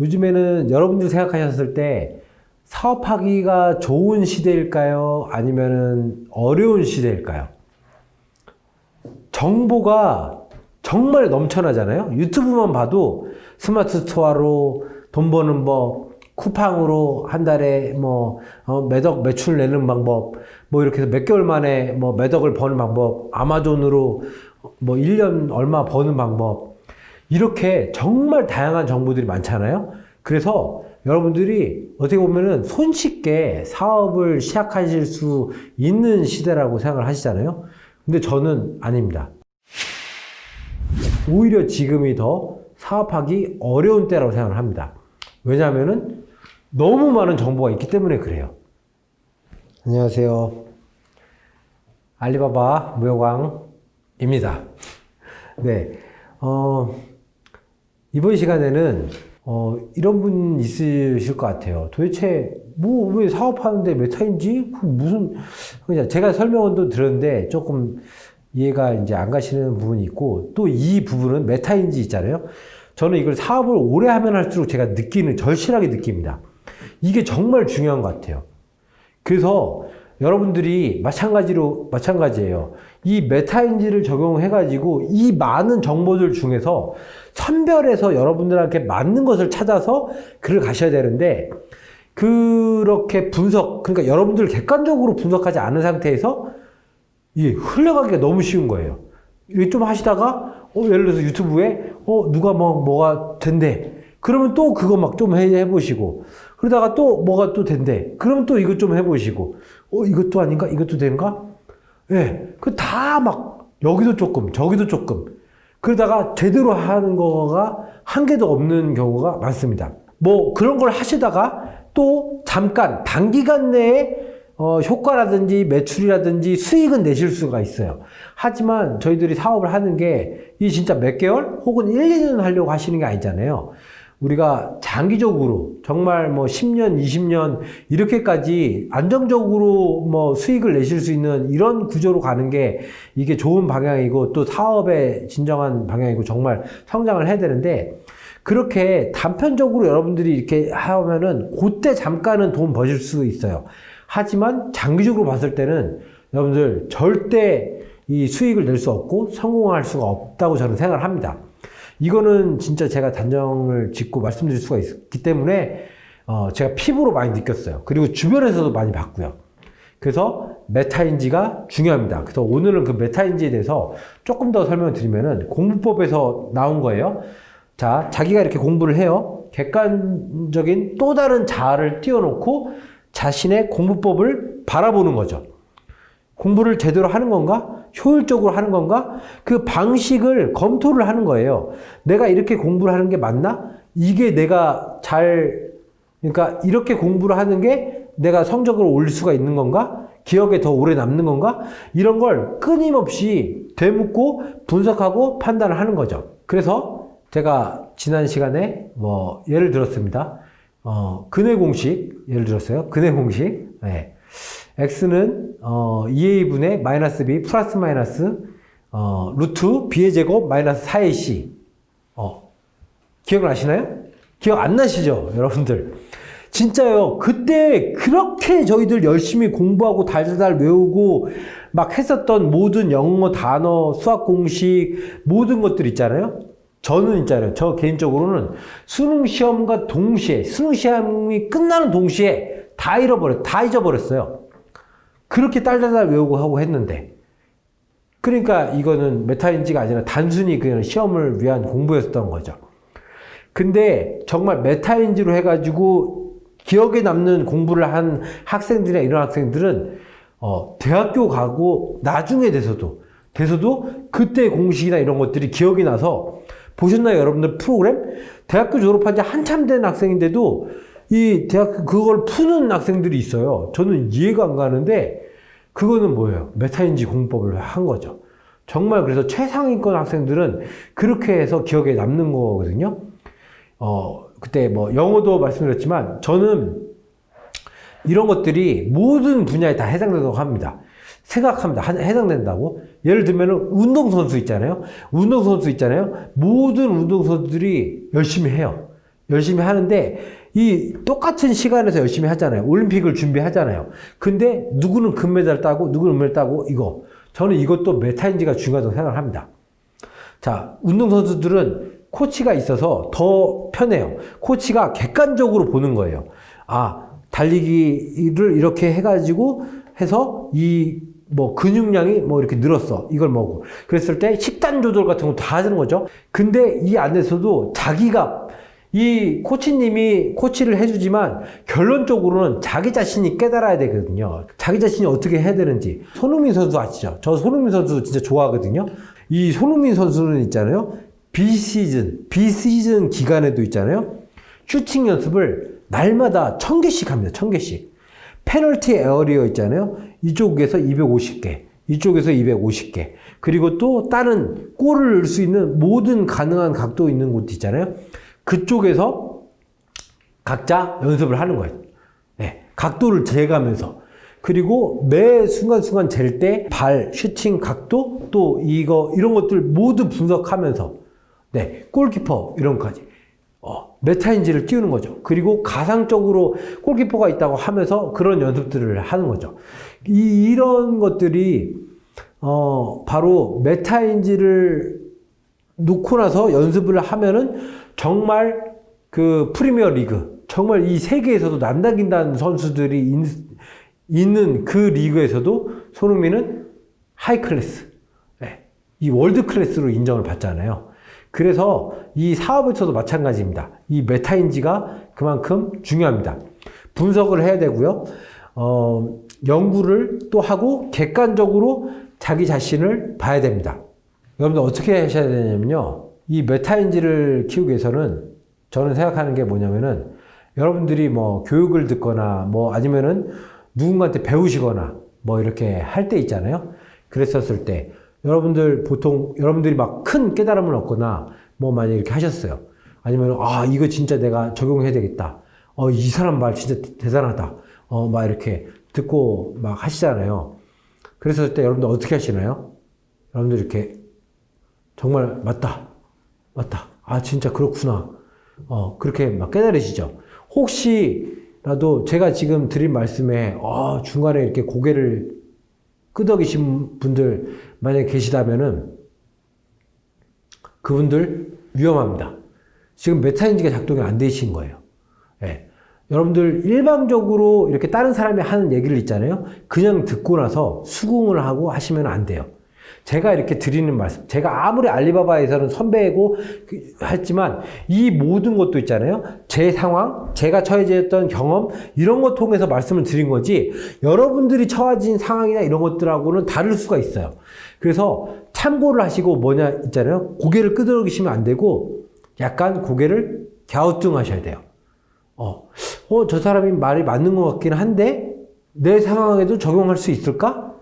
요즘에는 여러분들 생각하셨을 때 사업하기가 좋은 시대일까요? 아니면은 어려운 시대일까요? 정보가 정말 넘쳐나잖아요. 유튜브만 봐도 스마트 스토어로 돈 버는 법, 쿠팡으로 한 달에 뭐 어, 매덕 매출 내는 방법, 뭐 이렇게 해서 몇 개월 만에 뭐 매덕을 버는 방법, 아마존으로 뭐 1년 얼마 버는 방법, 이렇게 정말 다양한 정보들이 많잖아요. 그래서 여러분들이 어떻게 보면은 손쉽게 사업을 시작하실 수 있는 시대라고 생각을 하시잖아요. 근데 저는 아닙니다. 오히려 지금이 더 사업하기 어려운 때라고 생각을 합니다. 왜냐하면은 너무 많은 정보가 있기 때문에 그래요. 안녕하세요. 알리바바 무역왕입니다. 네. 어, 이번 시간에는 어, 이런 분 있으실 것 같아요. 도대체 뭐 왜 사업하는데 메타인지 그 무슨 그냥 제가 설명은 또 들었는데 조금 이해가 이제 안 가시는 부분이 있고 또 이 부분은 메타인지 있잖아요. 저는 이걸 사업을 오래 하면 할수록 제가 느끼는 절실하게 느낍니다. 이게 정말 중요한 것 같아요. 그래서 여러분들이 마찬가지로 마찬가지예요. 이 메타인지를 적용해 가지고 이 많은 정보들 중에서 선별해서 여러분들한테 맞는 것을 찾아서 글을 가셔야 되는데 그렇게 분석 그러니까 여러분들 객관적으로 분석하지 않은 상태에서 이게 흘러가기가 너무 쉬운 거예요. 좀 하시다가 어 예를 들어서 유튜브에 어 누가 뭐 뭐가 된대. 그러면 또 그거 막 좀 해보시고 그러다가 또 뭐가 또 된대. 그러면 또 이것 좀 해보시고 어 이것도 아닌가 이것도 되는가? 예, 그 다 막 여기도 조금 저기도 조금 그러다가 제대로 하는 거가 한 개도 없는 경우가 많습니다. 뭐 그런 걸 하시다가 또 잠깐 단기간 내에 어, 효과라든지 매출이라든지 수익은 내실 수가 있어요. 하지만 저희들이 사업을 하는 게 이 진짜 몇 개월 혹은 1, 2년 하려고 하시는 게 아니잖아요. 우리가 장기적으로 정말 뭐 10년, 20년 이렇게까지 안정적으로 뭐 수익을 내실 수 있는 이런 구조로 가는 게 이게 좋은 방향이고 또 사업의 진정한 방향이고 정말 성장을 해야 되는데 그렇게 단편적으로 여러분들이 이렇게 하면은 그때 잠깐은 돈 버실 수 있어요. 하지만 장기적으로 봤을 때는 여러분들 절대 이 수익을 낼 수 없고 성공할 수가 없다고 저는 생각을 합니다. 이거는 진짜 제가 단정을 짓고 말씀드릴 수가 있기 때문에 어 제가 피부로 많이 느꼈어요. 그리고 주변에서도 많이 봤고요. 그래서 메타인지가 중요합니다. 그래서 오늘은 그 메타인지에 대해서 조금 더 설명을 드리면은 공부법에서 나온 거예요. 자, 자기가 이렇게 공부를 해요. 객관적인 또 다른 자아를 띄워놓고 자신의 공부법을 바라보는 거죠. 공부를 제대로 하는 건가? 효율적으로 하는 건가? 그 방식을 검토를 하는 거예요. 내가 이렇게 공부를 하는 게 맞나? 이게 내가 잘, 그러니까 이렇게 공부를 하는 게 내가 성적을 올릴 수가 있는 건가? 기억에 더 오래 남는 건가? 이런 걸 끊임없이 되묻고 분석하고 판단을 하는 거죠. 그래서 제가 지난 시간에 뭐 예를 들었습니다. 어, 근해 공식 예를 들었어요. 근해 공식. 네. X는 어, 2a분의 마이너스 b 플러스 마이너스 어, 루트 b의 제곱 마이너스 4ac. 어, 기억나시나요? 기억 안 나시죠, 여러분들? 진짜요. 그때 그렇게 저희들 열심히 공부하고 달달달 외우고 막 했었던 모든 영어 단어, 수학 공식 모든 것들 있잖아요. 저는 있잖아요. 저 개인적으로는 수능 시험과 동시에 수능 시험이 끝나는 동시에 다 잃어버렸, 다 잊어버렸어요. 그렇게 딸딸딸 외우고 하고 했는데. 그러니까 이거는 메타인지가 아니라 단순히 그냥 시험을 위한 공부였던 거죠. 근데 정말 메타인지로 해가지고 기억에 남는 공부를 한 학생들이나 이런 학생들은 어, 대학교 가고 나중에 돼서도 돼서도 그때 공식이나 이런 것들이 기억이 나서 보셨나요 여러분들 프로그램? 대학교 졸업한 지 한참 된 학생인데도 이 대학 그걸 푸는 학생들이 있어요. 저는 이해가 안 가는데 그거는 뭐예요? 메타인지 공법을 한 거죠. 정말 그래서 최상위권 학생들은 그렇게 해서 기억에 남는 거거든요. 어, 그때 뭐 영어도 말씀드렸지만 저는 이런 것들이 모든 분야에 다 해당된다고 합니다. 생각합니다. 한- 해당된다고. 예를 들면 운동선수 있잖아요. 운동선수 있잖아요. 모든 운동선수들이 열심히 해요. 열심히 하는데 이 똑같은 시간에서 열심히 하잖아요. 올림픽을 준비하잖아요. 근데 누구는 금메달 따고 누구는 은메달 따고 이거 저는 이것도 메타인지가 중요하다고 생각을 합니다. 자, 운동선수들은 코치가 있어서 더 편해요. 코치가 객관적으로 보는 거예요. 아, 달리기를 이렇게 해가지고 해서 이 뭐 근육량이 뭐 이렇게 늘었어. 이걸 먹고. 그랬을 때 식단 조절 같은 거 다 하는 거죠. 근데 이 안에서도 자기가 이 코치님이 코치를 해주지만 결론적으로는 자기 자신이 깨달아야 되거든요. 자기 자신이 어떻게 해야 되는지. 손흥민 선수 아시죠? 저 손흥민 선수 진짜 좋아하거든요. 이 손흥민 선수는 있잖아요. 비시즌, 비시즌 기간에도 있잖아요. 슈팅 연습을 날마다 천 개씩 합니다. 천 개씩. 페널티 에어리어 있잖아요. 이쪽에서 250개, 이쪽에서 250개. 그리고 또 다른 골을 넣을 수 있는 모든 가능한 각도 있는 곳 있잖아요. 그쪽에서 각자 연습을 하는 거예요. 네, 각도를 재가면서. 그리고 매 순간순간 잴 때 발, 슈팅 각도, 또 이거, 이런 것들 모두 분석하면서, 네, 골키퍼, 이런 것까지. 어, 메타인지를 띄우는 거죠. 그리고 가상적으로 골키퍼가 있다고 하면서 그런 연습들을 하는 거죠. 이, 이런 것들이, 어, 바로 메타인지를 놓고 나서 연습을 하면은 정말 그 프리미어 리그, 정말 이 세계에서도 난다긴다는 선수들이 있, 있는 그 리그에서도 손흥민은 하이 클래스, 네, 이 월드 클래스로 인정을 받잖아요. 그래서 이 사업에서도 마찬가지입니다. 이 메타인지가 그만큼 중요합니다. 분석을 해야 되고요. 어, 연구를 또 하고 객관적으로 자기 자신을 봐야 됩니다. 여러분들 어떻게 하셔야 되냐면요. 이 메타인지를 키우기 위해서는 저는 생각하는 게 뭐냐면은 여러분들이 뭐 교육을 듣거나 뭐 아니면은 누군가한테 배우시거나 뭐 이렇게 할 때 있잖아요. 그랬었을 때 여러분들 보통 여러분들이 막 큰 깨달음을 얻거나 뭐 만약 이렇게 하셨어요. 아니면 아 이거 진짜 내가 적용해야 되겠다. 어 이 사람 말 진짜 대단하다. 어 막 이렇게 듣고 막 하시잖아요. 그랬을 때 여러분들 어떻게 하시나요? 여러분들 이렇게 정말 맞다. 맞다. 아 진짜 그렇구나. 어 그렇게 막 깨달으시죠. 혹시라도 제가 지금 드린 말씀에 어, 중간에 이렇게 고개를 끄덕이신 분들 만약에 계시다면은 그분들 위험합니다. 지금 메타인지가 작동이 안 되신 거예요. 예. 여러분들 일방적으로 이렇게 다른 사람이 하는 얘기를 있잖아요. 그냥 듣고 나서 수긍을 하고 하시면 안 돼요. 제가 이렇게 드리는 말씀, 제가 아무리 알리바바에서는 선배이고 그- 했지만 이 모든 것도 있잖아요. 제 상황, 제가 처해졌던 경험 이런 거 통해서 말씀을 드린 거지. 여러분들이 처해진 상황이나 이런 것들하고는 다를 수가 있어요. 그래서 참고를 하시고 뭐냐 있잖아요. 고개를 끄덕이시면 안 되고 약간 고개를 갸우뚱하셔야 돼요. 어, 어, 저 사람이 말이 맞는 것 같긴 한데 내 상황에도 적용할 수 있을까?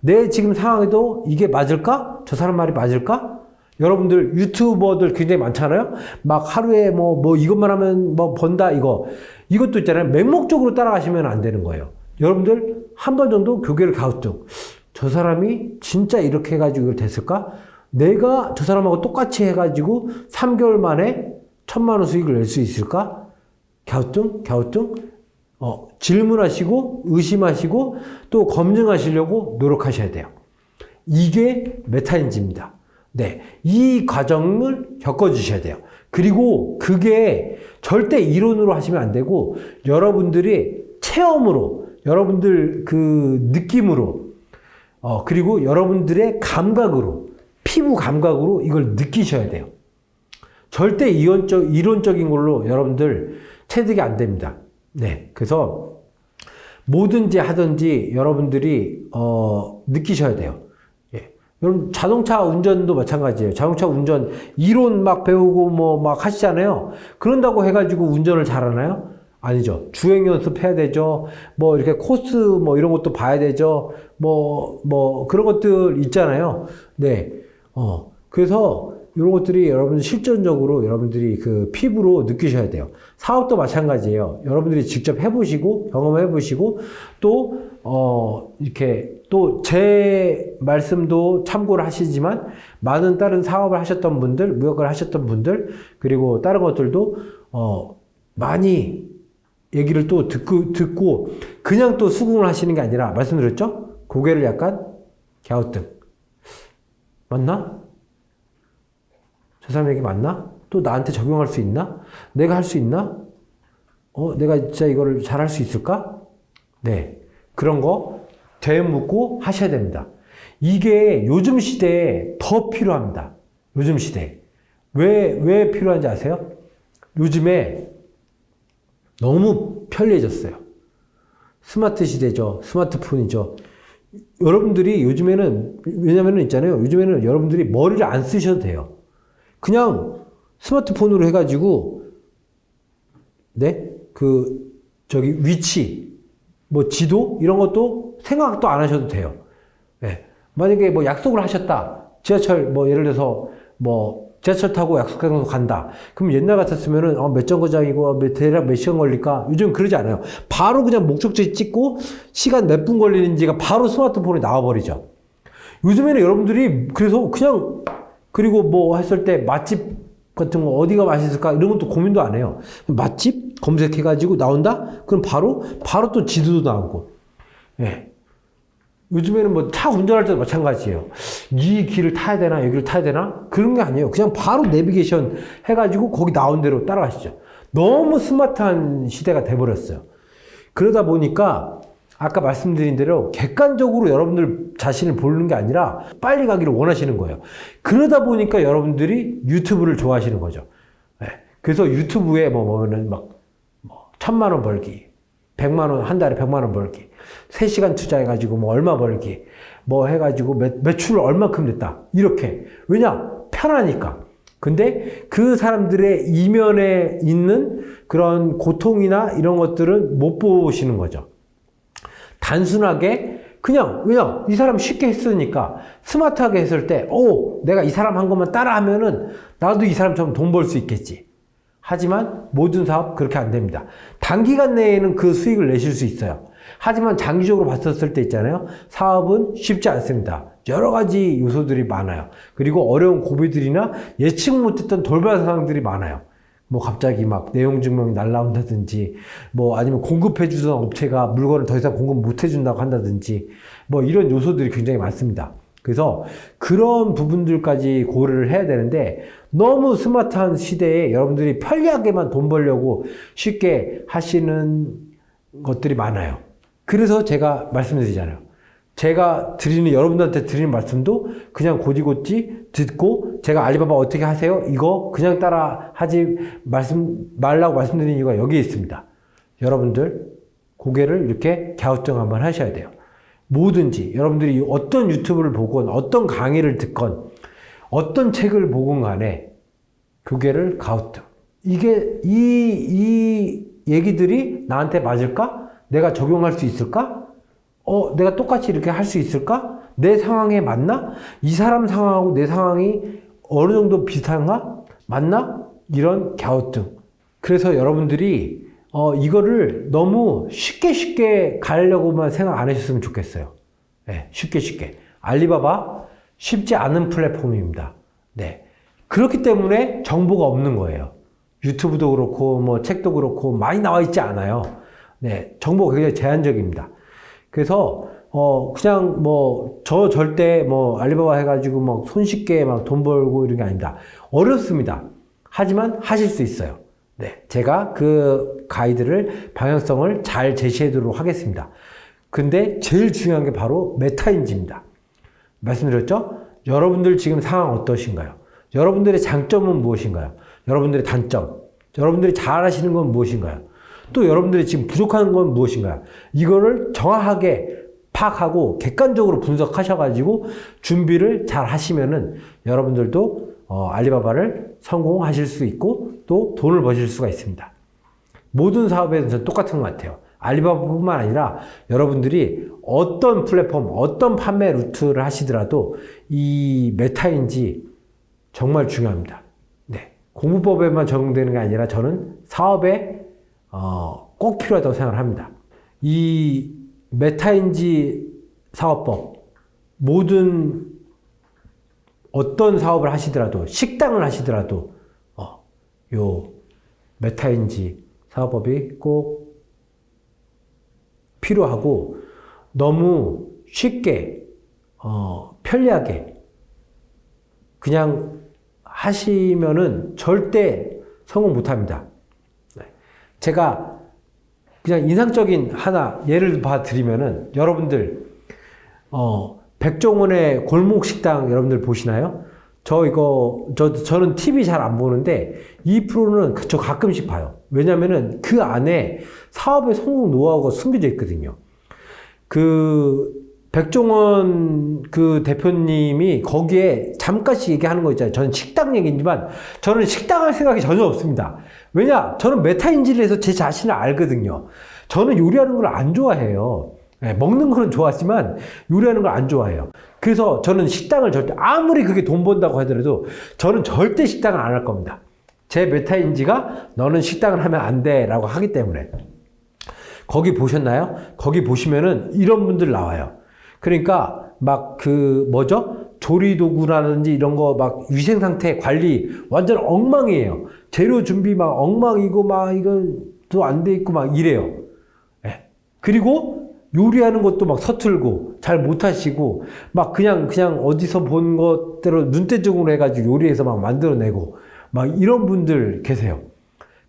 내 지금 상황에도 이게 맞을까? 저 사람 말이 맞을까? 여러분들 유튜버들 굉장히 많잖아요. 막 하루에 뭐, 뭐 이것만 하면 뭐 번다 이거. 이것도 있잖아요. 맹목적으로 따라가시면 안 되는 거예요. 여러분들 한 번 정도 교계를 가우뚱. 저 사람이 진짜 이렇게 해가지고 이걸 됐을까? 내가 저 사람하고 똑같이 해가지고 3개월 만에 천만 원 수익을 낼 수 있을까? 갸우뚱, 갸우뚱. 어, 질문하시고 의심하시고 또 검증하시려고 노력하셔야 돼요. 이게 메타인지입니다. 네. 이 과정을 겪어주셔야 돼요. 그리고 그게 절대 이론으로 하시면 안 되고 여러분들이 체험으로, 여러분들 그 느낌으로, 어, 그리고 여러분들의 감각으로, 피부 감각으로 이걸 느끼셔야 돼요. 절대 이론적, 이론적인 걸로 여러분들 체득이 안 됩니다. 네. 그래서 뭐든지 하든지 여러분들이, 어, 느끼셔야 돼요. 예. 여러분, 자동차 운전도 마찬가지예요. 자동차 운전, 이론 막 배우고 뭐 막 하시잖아요. 그런다고 해가지고 운전을 잘하나요? 아니죠. 주행 연습해야 되죠. 뭐 이렇게 코스 뭐 이런 것도 봐야 되죠. 뭐, 뭐 그런 것들 있잖아요. 네. 어. 그래서 이런 것들이 여러분 실전적으로 여러분들이 그 피부로 느끼셔야 돼요. 사업도 마찬가지예요. 여러분들이 직접 해보시고 경험해보시고 또 어, 이렇게 또 제 말씀도 참고를 하시지만 많은 다른 사업을 하셨던 분들, 무역을 하셨던 분들 그리고 다른 것들도 어, 많이 얘기를 또 듣고, 듣고, 그냥 또 수긍을 하시는 게 아니라, 말씀드렸죠? 고개를 약간 갸우뚱. 맞나? 저 사람 얘기 맞나? 또 나한테 적용할 수 있나? 내가 할 수 있나? 어, 내가 진짜 이거를 잘 할 수 있을까? 네. 그런 거 되묻고 하셔야 됩니다. 이게 요즘 시대에 더 필요합니다. 요즘 시대에. 왜, 왜 필요한지 아세요? 요즘에 너무 편리해졌어요. 스마트 시대죠. 스마트폰이죠. 여러분들이 요즘에는, 왜냐면은 있잖아요. 요즘에는 여러분들이 머리를 안 쓰셔도 돼요. 그냥 스마트폰으로 해가지고, 네? 그, 저기 위치, 뭐 지도? 이런 것도 생각도 안 하셔도 돼요. 네. 만약에 뭐 약속을 하셨다. 지하철, 뭐 예를 들어서 뭐 지하철 타고 약속한 곳 간다. 그럼 옛날 같았으면은 어, 몇 정거장이고 몇, 대략 몇 시간 걸릴까? 요즘 그러지 않아요. 바로 그냥 목적지 찍고 시간 몇 분 걸리는지가 바로 스마트폰에 나와버리죠. 요즘에는 여러분들이 그래서 그냥 그리고 뭐 했을 때 맛집 같은 거 어디가 맛있을까 이런 것도 고민도 안 해요. 맛집 검색해가지고 나온다? 그럼 바로 바로 또 지도도 나오고. 예. 요즘에는 뭐 차 운전할 때도 마찬가지예요. 이 길을 타야 되나, 여기를 타야 되나? 그런 게 아니에요. 그냥 바로 내비게이션 해가지고 거기 나온 대로 따라가시죠. 너무 스마트한 시대가 돼버렸어요. 그러다 보니까 아까 말씀드린 대로 객관적으로 여러분들 자신을 보는 게 아니라 빨리 가기를 원하시는 거예요. 그러다 보니까 여러분들이 유튜브를 좋아하시는 거죠. 예. 그래서 유튜브에 뭐 보면은 막, 뭐 천만 원 벌기, 백만 원, 한 달에 백만 원 벌기, 세 시간 투자해가지고 뭐 얼마 벌기, 뭐 해가지고 매, 매출 얼마큼 됐다. 이렇게. 왜냐? 편하니까. 근데 그 사람들의 이면에 있는 그런 고통이나 이런 것들은 못 보시는 거죠. 단순하게 그냥 왜냐 이 사람 쉽게 했으니까 스마트하게 했을 때, 오 내가 이 사람 한 것만 따라하면은 나도 이 사람처럼 돈 벌 수 있겠지. 하지만 모든 사업 그렇게 안 됩니다. 단기간 내에는 그 수익을 내실 수 있어요. 하지만 장기적으로 봤었을 때 있잖아요. 사업은 쉽지 않습니다. 여러 가지 요소들이 많아요. 그리고 어려운 고비들이나 예측 못했던 돌발 상황들이 많아요. 뭐 갑자기 막 내용 증명이 날라온다든지 뭐 아니면 공급해 주던 업체가 물건을 더 이상 공급 못 해준다고 한다든지 뭐 이런 요소들이 굉장히 많습니다. 그래서 그런 부분들까지 고려를 해야 되는데 너무 스마트한 시대에 여러분들이 편리하게만 돈 벌려고 쉽게 하시는 것들이 많아요. 그래서 제가 말씀드리잖아요. 제가 드리는 여러분들한테 드리는 말씀도 그냥 고지고지 듣고 제가 알리바바 어떻게 하세요? 이거 그냥 따라 하지 말씀 말라고 말씀드린 이유가 여기에 있습니다. 여러분들 고개를 이렇게 갸우뚱 한번 하셔야 돼요. 뭐든지 여러분들이 어떤 유튜브를 보건 어떤 강의를 듣건 어떤 책을 보건 간에 고개를 가우뚱. 이게 이 이 얘기들이 나한테 맞을까? 내가 적용할 수 있을까? 어, 내가 똑같이 이렇게 할 수 있을까? 내 상황에 맞나? 이 사람 상황하고 내 상황이 어느 정도 비슷한가? 맞나? 이런 갸우뚱. 그래서 여러분들이 어, 이거를 너무 쉽게 쉽게 가려고만 생각 안 하셨으면 좋겠어요. 네, 쉽게 쉽게. 알리바바 쉽지 않은 플랫폼입니다. 네. 그렇기 때문에 정보가 없는 거예요. 유튜브도 그렇고, 뭐, 책도 그렇고, 많이 나와 있지 않아요. 네. 정보가 굉장히 제한적입니다. 그래서, 어, 그냥 뭐, 저 절대 뭐, 알리바바 해가지고 막 손쉽게 막 돈 벌고 이런 게 아닙니다. 어렵습니다. 하지만 하실 수 있어요. 네. 제가 그 가이드를, 방향성을 잘 제시해드리도록 하겠습니다. 근데 제일 중요한 게 바로 메타인지입니다. 말씀드렸죠? 여러분들 지금 상황 어떠신가요? 여러분들의 장점은 무엇인가요? 여러분들의 단점, 여러분들이 잘하시는 건 무엇인가요? 또 여러분들이 지금 부족한 건 무엇인가요? 이거를 정확하게 파악하고 객관적으로 분석하셔가지고 준비를 잘 하시면은 여러분들도 어, 알리바바를 성공하실 수 있고 또 돈을 버실 수가 있습니다. 모든 사업에서 똑같은 것 같아요. 알리바바뿐만 아니라 여러분들이 어떤 플랫폼, 어떤 판매 루트를 하시더라도 이 메타인지 정말 중요합니다. 네. 공부법에만 적용되는 게 아니라 저는 사업에 어, 꼭 필요하다고 생각을 합니다. 이 메타인지 사업법 모든 어떤 사업을 하시더라도 식당을 하시더라도 어, 요 메타인지 사업법이 꼭 필요하고 너무 쉽게 어, 편리하게 그냥 하시면은 절대 성공 못합니다. 네. 제가 그냥 인상적인 하나 예를 봐 드리면은 여러분들 어 백종원의 골목 식당 여러분들 보시나요? 저 이거 저 저는 TV 잘 안 보는데 이 프로는 저 가끔씩 봐요. 왜냐면은 그 안에 사업의 성공 노하우가 숨겨져 있거든요. 그 백종원 그 대표님이 거기에 잠깐씩 얘기하는 거 있잖아요. 저는 식당 얘기지만 저는 식당 할 생각이 전혀 없습니다. 왜냐? 저는 메타인지를 해서 제 자신을 알거든요. 저는 요리하는 걸 안 좋아해요. 네, 먹는 거는 좋았지만 요리하는 걸 안 좋아해요. 그래서 저는 식당을 절대 아무리 그게 돈 번다고 하더라도 저는 절대 식당을 안 할 겁니다. 제 메타인지가 너는 식당을 하면 안 돼라고 하기 때문에 거기 보셨나요? 거기 보시면은 이런 분들 나와요. 그러니까 막 그 뭐죠? 조리 도구라든지 이런 거 막 위생 상태 관리 완전 엉망이에요. 재료 준비 막 엉망이고 막 이거 안돼 있고 막 이래요. 예. 그리고 요리하는 것도 막 서툴고 잘 못하시고 막 그냥 그냥 어디서 본 것대로 눈대중으로 해가지고 요리해서 막 만들어내고 막 이런 분들 계세요.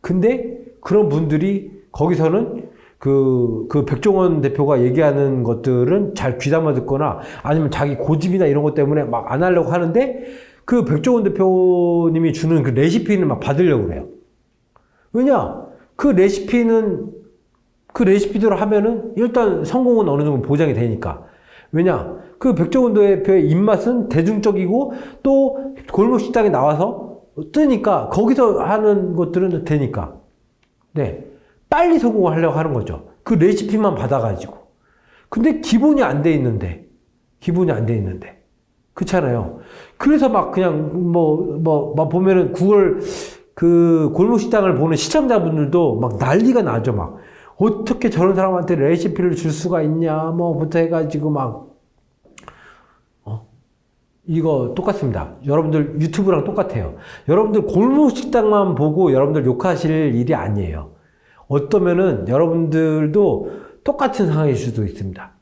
근데 그런 분들이 거기서는 그, 그 백종원 대표가 얘기하는 것들은 잘 귀담아 듣거나 아니면 자기 고집이나 이런 것 때문에 막 안 하려고 하는데 그 백종원 대표님이 주는 그 레시피는 막 받으려고 그래요. 왜냐? 그 레시피는 그 레시피대로 하면은 일단 성공은 어느 정도 보장이 되니까. 왜냐? 그 백종원 대표의 입맛은 대중적이고 또 골목 식당에 나와서 뜨니까 거기서 하는 것들은 되니까. 네. 빨리 성공하려고 하는 거죠. 그 레시피만 받아가지고. 근데 기본이 안 돼 있는데. 기본이 안 돼 있는데. 그렇잖아요. 그래서 막 그냥 뭐, 뭐, 막 보면은 9월 그 골목 식당을 보는 시청자분들도 막 난리가 나죠. 막. 어떻게 저런 사람한테 레시피를 줄 수가 있냐, 뭐부터 해가지고 막, 어? 이거 똑같습니다. 여러분들 유튜브랑 똑같아요. 여러분들 골목 식당만 보고 여러분들 욕하실 일이 아니에요. 어떠면은 여러분들도 똑같은 상황일 수도 있습니다.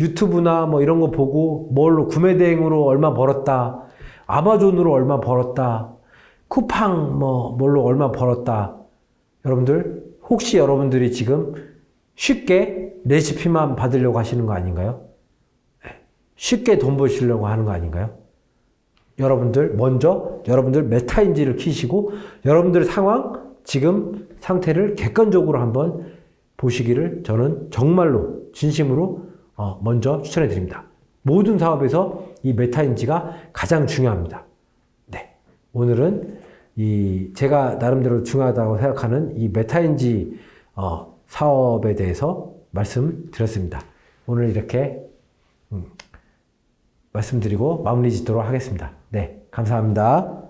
유튜브나 뭐 이런 거 보고 뭘로 구매 대행으로 얼마 벌었다. 아마존으로 얼마 벌었다. 쿠팡 뭐 뭘로 얼마 벌었다. 여러분들 혹시 여러분들이 지금 쉽게 레시피만 받으려고 하시는 거 아닌가요? 네. 쉽게 돈 버시려고 하는 거 아닌가요? 여러분들 먼저 여러분들 메타인지를 키시고 여러분들 상황 지금 상태를 객관적으로 한번 보시기를 저는 정말로 진심으로 어, 먼저 추천해 드립니다. 모든 사업에서 이 메타인지가 가장 중요합니다. 네. 오늘은 이 제가 나름대로 중요하다고 생각하는 이 메타인지 어, 사업에 대해서 말씀드렸습니다. 오늘 이렇게 음, 말씀드리고 마무리 짓도록 하겠습니다. 네, 감사합니다.